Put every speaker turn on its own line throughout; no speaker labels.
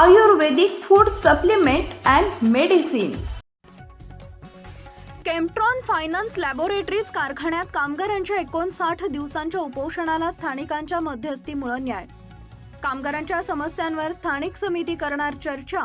Ayurvedic food supplement and medicine
Kemtron finance laboratories कारखान्यात कामगारांच्या एकोणसाठ दिवसांच्या उपोषणाला स्थानिकांच्या मध्यस्थीमुळे न्याय. कामगारांच्या समस्यांवर स्थानिक समिती करणार चर्चा.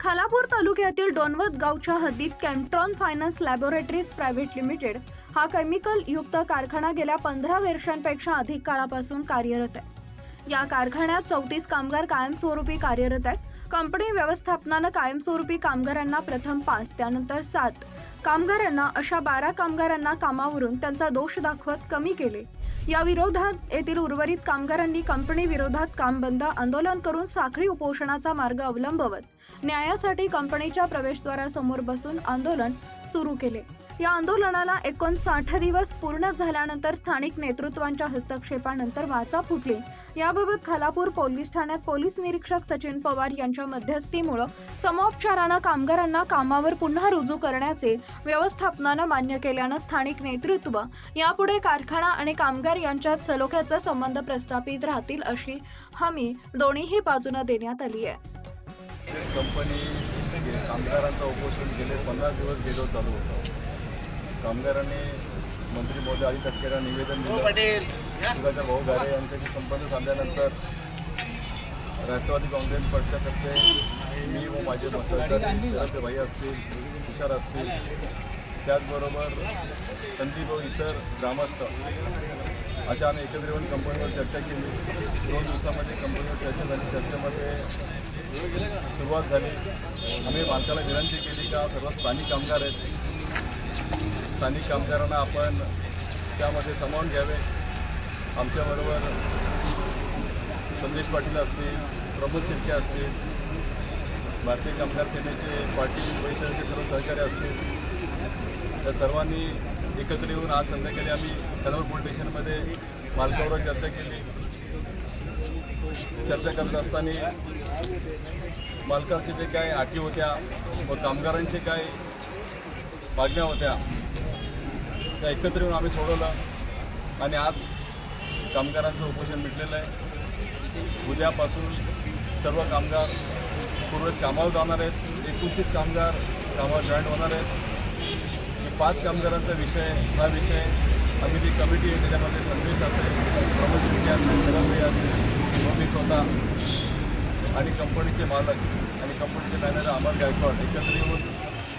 खालापूर तालुक्यातील डोनवत गावच्या हद्दीत Camtron finance laboratories private limited हा केमिकल युक्त कारखाना गेल्या पंधरा वर्षांपेक्षा अधिक काळापासून कार्यरत आहे. या कारखान्यात चौतीस कामगार कायमस्वरूपी कार्यरत आहेत. कंपनी व्यवस्थापनानं कायमस्वरूपी कामगारांना प्रथम पाच त्यानंतर सात. कामगारांना अशा बारा कामगारांना कामावरून त्यांचा दोष दाखवत कमी केले. या विरोधात येथील उर्वरित कामगारांनी कंपनी विरोधात काम बंद आंदोलन करून साखळी उपोषणाचा मार्ग अवलंबवत न्यायासाठी कंपनीच्या प्रवेशद्वारासमोर बसून आंदोलन सुरू केले. या आंदोलनाला एकोणसाठ दिवस पूर्ण झाल्यानंतर स्थानिक नेतृत्वांच्या हस्तक्षेपानंतर वाचा फुटली. याबाबत खालापूर पोलीस ठाण्यात पोलीस निरीक्षक सचिन पवार यांच्या मध्यस्थीमुळे समोपचारानं कामगारांना कामावर पुन्हा रुजू करण्याचे व्यवस्थापनानं मान्य केल्यानं स्थानिक नेतृत्व यापुढे कारखाना आणि कामगार यांच्यात सलोख्याचा संबंध प्रस्थापित राहतील अशी हमी दोन्हीही बाजूनं देण्यात आली आहे.
कंपनी कामगारांचं उपोषण गेले पंधरा दिवस गेलो चालू होतं. कामगारांनी मंत्री महोदय आदी तटकेला निवेदन दिलं भाऊ गारे यांच्याशी संपर्क साधल्यानंतर राष्ट्रवादी काँग्रेस पक्षातर्फे मी व माझे मतदार भाई असतील तुषार असतील त्याचबरोबर संदीप व इतर ग्रामस्थ अशा आम्ही एकत्र येऊन कंपनीवर चर्चा केली. दोन दिवसामध्ये कंपनीवर चर्चा झाली. चर्चेमध्ये सुरुवात झाली. आम्ही मालकाला विनंती केली का सर्व स्थानिक कामगार आहेत. स्थानिक कामगारांना आपण त्यामध्ये सामावून घ्यावे. आमच्याबरोबर संदेश पाटील असतील प्रमोद शिर्के असतील भारतीय कामगार सेनेचे पाटील व सर्व सहकारी असतील. त्या सर्वांनी एकत्र येऊन आज संध्याकाळी आम्ही कलवर पोलीस स्टेशनमध्ये मालकावर चर्चा केली. चर्चा करत असताना मालकाचे जे काय अटी होत्या व कामगारांचे काय मागण्या होत्या त्या एकत्र येऊन आम्ही सोडवलं. आणि आज कामगारांचं उपोषण मिटलेलं आहे. उद्यापासून सर्व कामगार पूर्वज कामावर जाणार आहेत. एकोणतीस कामगार कामावर जॉईन होणार आहेत. पाच कामगारांचा विषय हा विषय आम्ही जी कमिटी आहे त्याच्यामध्ये संदेश असेल प्रमोद शिंदे असेल असेल मी स्वतः आणि कंपनीचे मालक आणि कंपनीचे मॅनेजर अमर गायकवाड एकत्र येऊन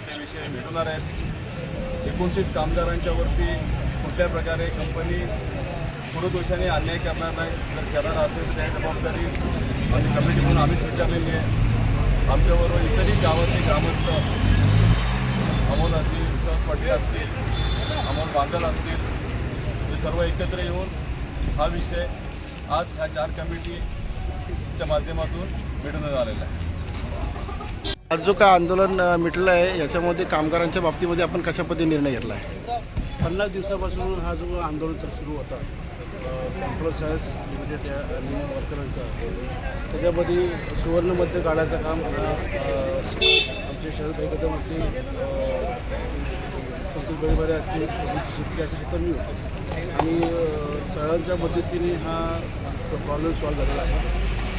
ते विषय मिटवणार आहेत. एकोणतीस कामगारांच्यावरती कुठल्या प्रकारे कंपनी पुरोदोषाने अन्याय करणार नाही जर करणार असेल तर त्याची जबाबदारी आणि कमिटी म्हणून आम्ही स्वीकारलेली आहे. आमच्याबरोबर इतरही गावाचे ग्रामस्थ अमोल असतील विश्वास पाटील असतील अमोल बांगल असतील हे सर्व एकत्र येऊन हा विषय आज ह्या चार कमिटीच्या माध्यमातून मिळवण्यात आलेला आहे.
आज जो काय आंदोलन मिटलं आहे याच्यामध्ये कामगारांच्या बाबतीमध्ये आपण कशा पद्धतीने निर्णय घेतला आहे?
पन्नास दिवसापासून हा जो आंदोलन सुरू होता कंट्रोल सायन्स लिमिटेड या आणि वर्करांचा त्याच्यामध्ये सुवर्णमध्ये काढायचं काम आमचे शरद भाई असतील संतोष बैबारे असतील शेतकरी असे सुद्धा मी होतो. आणि अ, सगळ्यांच्या मध्यस्थीने हा प्रॉब्लेम सॉल्व्ह झालेला आहे.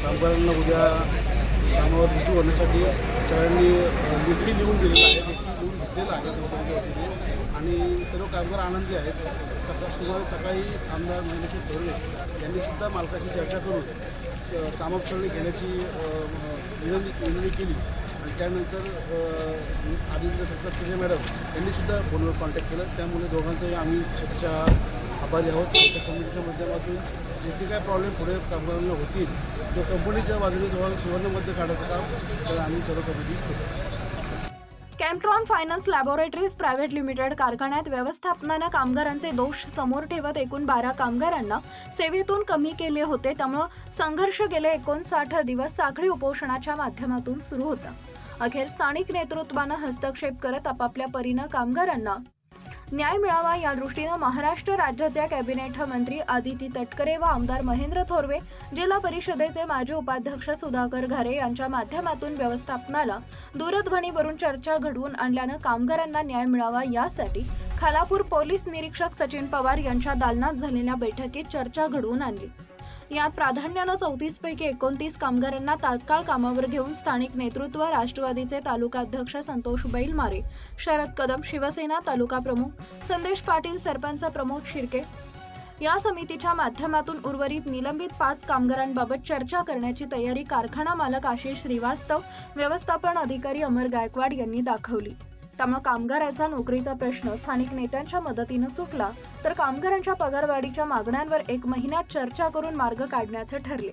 कामगारांना उद्या कामावर रुजू होण्यासाठी सगळ्यांनी अ, लेखी लिहून दिलेलं आहे लेखी लिहून घेतलेलं आहे वतीने. आणि सर्व कामगार आनंदी आहेत. सकाळ सुमारे सकाळी आमदार महेंद्रजी थोरवे यांनीसुद्धा मालकाशी चर्चा करून सामोपसरणी घेण्याची विनंती विनंती केली. आणि त्यानंतर आदित्य आदित्य सत्तार मॅडम यांनीसुद्धा फोनवर कॉन्टॅक्ट केलं. त्यामुळे दोघांचंही आम्ही स्वतः आभारी आहोत. त्या कमिटीच्या माध्यमातून जे काही काय प्रॉब्लेम पुढे कामगारांना होतील ते कंपनीच्या बाजूने तुम्हाला सुवर्णमध्ये काढायचं काम तर आम्ही सर्व committee
Camtron finance laboratories private limited कारखान्यात व्यवस्थापनानं कामगारांचे दोष समोर ठेवत एकूण बारा कामगारांना सेवेतून कमी केले होते. त्यामुळं संघर्ष गेले एकोणसाठ दिवस साखळी उपोषणाच्या माध्यमातून सुरू होता. अखेर स्थानिक नेतृत्वानं हस्तक्षेप करत आपापल्या परीनं कामगारांना न्याय मिळावा या दृष्टीनं महाराष्ट्र राज्याच्या कॅबिनेट मंत्री आदिती तटकरे व आमदार महेंद्र थोरवे जिल्हा परिषदेचे माजी उपाध्यक्ष सुधाकर घारे यांच्या माध्यमातून व्यवस्थापनाला दूरध्वनीवरून चर्चा घडवून आणल्यानं कामगारांना न्याय मिळावा यासाठी खालापूर पोलीस निरीक्षक सचिन पवार यांच्या दालनात झालेल्या बैठकीत चर्चा घडवून आणली. यात प्राधान्यानं चौतीस पैकी एकोणतीस कामगारांना तात्काळ कामावर घेऊन स्थानिक नेतृत्व राष्ट्रवादीचे तालुका अध्यक्ष संतोष बैलमारे शरद कदम शिवसेना तालुका प्रमुख संदेश पाटील सरपंच प्रमोद शिर्के या समितीच्या माध्यमातून उर्वरित निलंबित पाच कामगारांबाबत चर्चा करण्याची तयारी कारखाना मालक आशिष श्रीवास्तव व्यवस्थापन अधिकारी अमर गायकवाड यांनी दाखवली. त्यामुळे कामगाराचा नोकरीचा प्रश्न स्थानिक नेत्यांच्या मदतीनं सुटला तर कामगारांच्या पगारवाढीच्या मागण्यांवर एक महिन्यात चर्चा करून मार्ग काढण्याचे ठरले.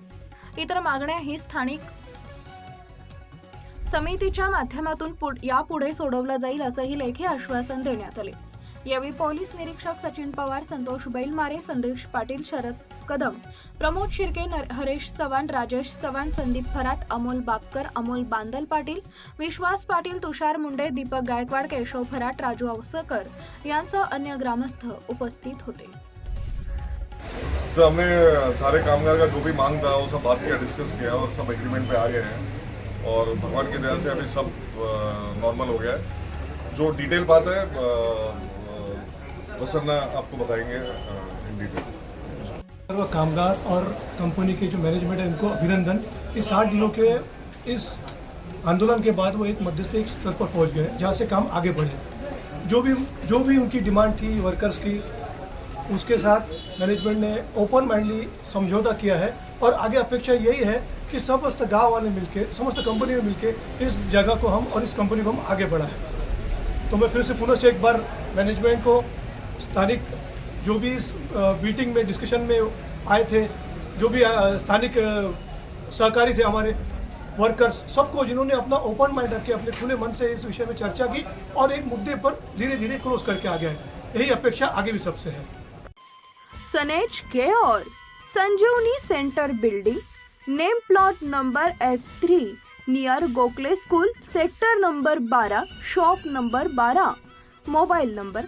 इतर मागण्याही स्थानिक समितीच्या माध्यमातून पुढ- यापुढे सोडवलं जाईल असंही लेखी आश्वासन देण्यात आले. यावेळी पोलीस निरीक्षक सचिन पवार संतोष बैलमारे संदेश पाटील शरद कदम प्रमोद शिर्के हरेश चव्हाण राजेश चव्हाण संदीप फराट अमोल बापकर अमोल बांदल पाटील विश्वास पाटील तुषार मुंडे दीपक गायकवाड केशव फराट राजू अवसकर यांसह अन्य ग्रामस्थ उपस्थित होते.
सर हमने सारे कामगार का जो भी मांग था वो सब बात किया डिस्कस किया और सब एग्रीमेंट पे आ गए हैं। और भगवान की दया से अभी सब नॉर्मल हो गया है। जो डिटेल बात है आपको बताएँगे इन
कामगार और कंपनी के जो मैनेजमेंट है उनको अभिनंदन। कि साठ दिनों के इस आंदोलन के बाद वो एक मध्यस्थी स्तर पर पहुँच गए जहाँ से काम आगे बढ़े जो भी जो भी उनकी डिमांड थी वर्कर्स की, उसके साथ मैनेजमेंट ने ओपन माइंडली समझौता किया है। और आगे अपेक्षा यही है कि समस्त गाँव वाले मिलके, समस्त कंपनी में मिलके इस जगह को हम और इस कंपनी को हम आगे बढ़ाएँ। तो मैं फिर से पुनः से एक बार मैनेजमेंट को स्थानिक जो भी इस मीटिंग में डिस्कशन में आए थे, जो भी स्थानिक सहकारी थे हमारे वर्कर्स सबको जिन्होंने अपना ओपन माइंड रख के, अपने खुले मन से इस विषय में चर्चा की और एक मुद्दे पर धीरे धीरे क्लोज करके आ गए यही अपेक्षा आगे भी सबसे है।
सनेज care Sanjeevani center building, name plot number F three near Gokhale school, sector number बारा शॉप नंबर बारा मोबाइल नंबर